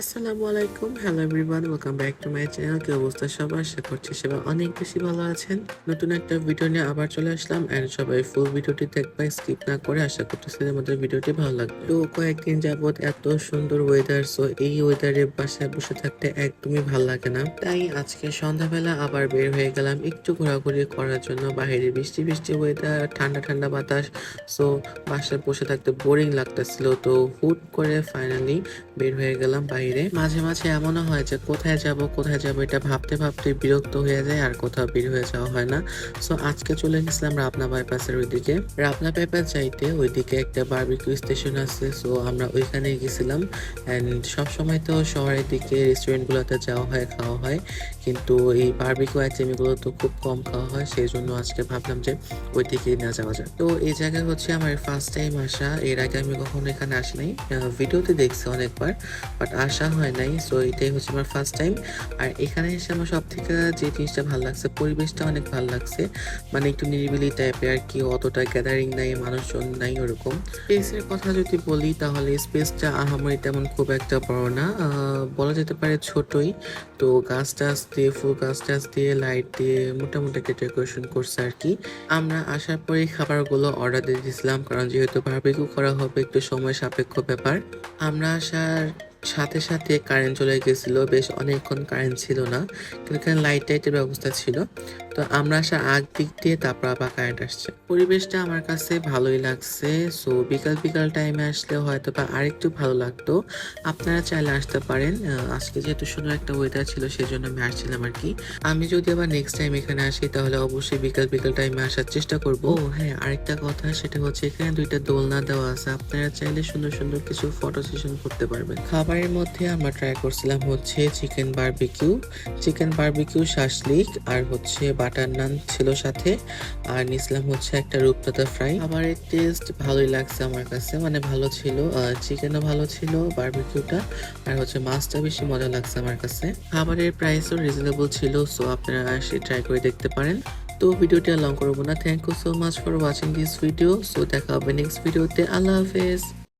আসসালামু আলাইকুম। Hello everyone welcome back to my channel কি অবস্থা সবার? আশা করছি সবাই অনেক বেশি ভালো আছেন। নতুন একটা ভিডিও নিয়ে আবার চলে আসলাম। এন্ড সবাই ফুল ভিডিওটি দেখবে স্কিপ না করে আশা করতেছি আমাদের ভিডিওটি ভালো লাগবে। তো কয়েকদিন যাবত এত সুন্দর ওয়েদার সো এই ওয়েদারে বাসায় বসে থাকতে একদমই ভালো লাগে না। তাই আজকে সন্ধ্যাবেলা আবার বের হয়ে গেলাম একটু ঘোরাঘুরি করার জন্য। বাইরে বৃষ্টি বৃষ্টি ওয়েদার ঠান্ডা ঠান্ডা বাতাস। সো বাসায় বসে থাকতে বোরিং লাগতেছিল। তো হুট করে ফাইনালি বের হয়ে গেলাম বাইরে। মাঝে মাঝে এমনও হয় যে কোথায় যাব কোথায় যাব, এটা ভাবতে ভাবতে বিরক্ত হয়ে যায় আর কোথাও বের হয়ে যাওয়া হয় না। সো আজকে চলে গেছিলাম রাবনা বাইপাসের ওইদিকে। রাবনা বাইপাস যাইতে ওইদিকে একটা বারবিকিউ স্টেশন আছে সো আমরা ওইখানে গেছিলাম। অ্যান্ড সবসময় তো শহরের দিকে রেস্টুরেন্টগুলোতে যাওয়া হয়, খাওয়া হয়। কিন্তু এই বারবিকিউ আইটেমগুলো তো খুব কম খাওয়া হয় সেই জন্য আজকে ভাবলাম যে ওই দিকেই না যাওয়া যায় তো এই জায়গায় হচ্ছে আমার ফার্স্ট টাইম আসা। এর আগে আমি কখনো এখানে আসি নাই ভিডিওতে দেখছি অনেকবার বাট আসা হয় নাই সো এটাই হচ্ছে আমার ফার্স্ট টাইম আর এখানে এসে আমার সব থেকে যে জিনিসটা ভালো লাগছে, পরিবেশটা অনেক ভালো লাগছে। মানে একটু নিরিবিলি টাইপের আর কি, অতটা গ্যাদারিং নাই, মানুষজন নাই ওরকম। স্পেসের কথা যদি বলি, তাহলে স্পেসটা আহামরি তেমন খুব একটা বড় না। বলা যেতে পারে ছোটই। তো গাছ টাছ দিয়ে ফুল গাছ টাছ দিয়ে লাইট দিয়ে মোটামুটি একটা ডেকোরেশন করছে আর কি। আমরা আসার পরে খাবারগুলো অর্ডার দিয়ে দিয়েছিলাম কারণ যেহেতু বারবিকিউ করা হবে, একটু সময় সাপেক্ষ ব্যাপার। আমরা আসার সাথে সাথে কারেন্ট চলে গেছিল, বেশ অনেকক্ষণ কারেন্ট ছিল না। কিন্তু এখানে লাইট টাইটের ব্যবস্থা ছিল। তো আমরা আসার আগ দিক দিয়ে তারপর আবার কারেন্ট আসছে। পরিবেশটা আমার কাছে ভালোই লাগছে সো বিকাল বিকাল টাইমে আসলে হয়তো বা আরেকটু ভালো লাগতো। আপনারা চাইলে আসতে পারেন আজকে যেহেতু সুন্দর একটা ওয়েদার ছিল সেই জন্য আমি আসছিলাম আর কি। আমি যদি আবার নেক্সট টাইম এখানে আসি তাহলে অবশ্যই বিকাল বিকাল টাইমে আসার চেষ্টা করব। হ্যাঁ আরেকটা কথা সেটা হচ্ছে এখানে দুইটা দোলনা দেওয়া আছে। আপনারা চাইলে সুন্দর সুন্দর কিছু ফটো সেশন করতে পারবেন। খাবারের মধ্যে আমরা ট্রাই করছিলাম হচ্ছে চিকেন বারবিকিউ চিকেন বারবিকিউ শাসলিক আর হচ্ছে বাটার নান ছিল সাথে। আর নিছিলাম হচ্ছে একটা রূপচাঁদা ফ্রাই খাবারের টেস্ট ভালোই লাগছে আমার কাছে। মানে ভালো ছিল। চিকেনও ভালো ছিল বারবিকিউটা আর হচ্ছে মাছটা বেশি মজা লাগছে আমার কাছে। খাবারের প্রাইসও রিজনেবল ছিল সো আপনারা সে ট্রাই করে দেখতে পারেন। তো ভিডিওটি লং করব না। Thank you so much for watching this video so দেখা হবে নেক্সট ভিডিওতে আল্লাহ হাফেজ।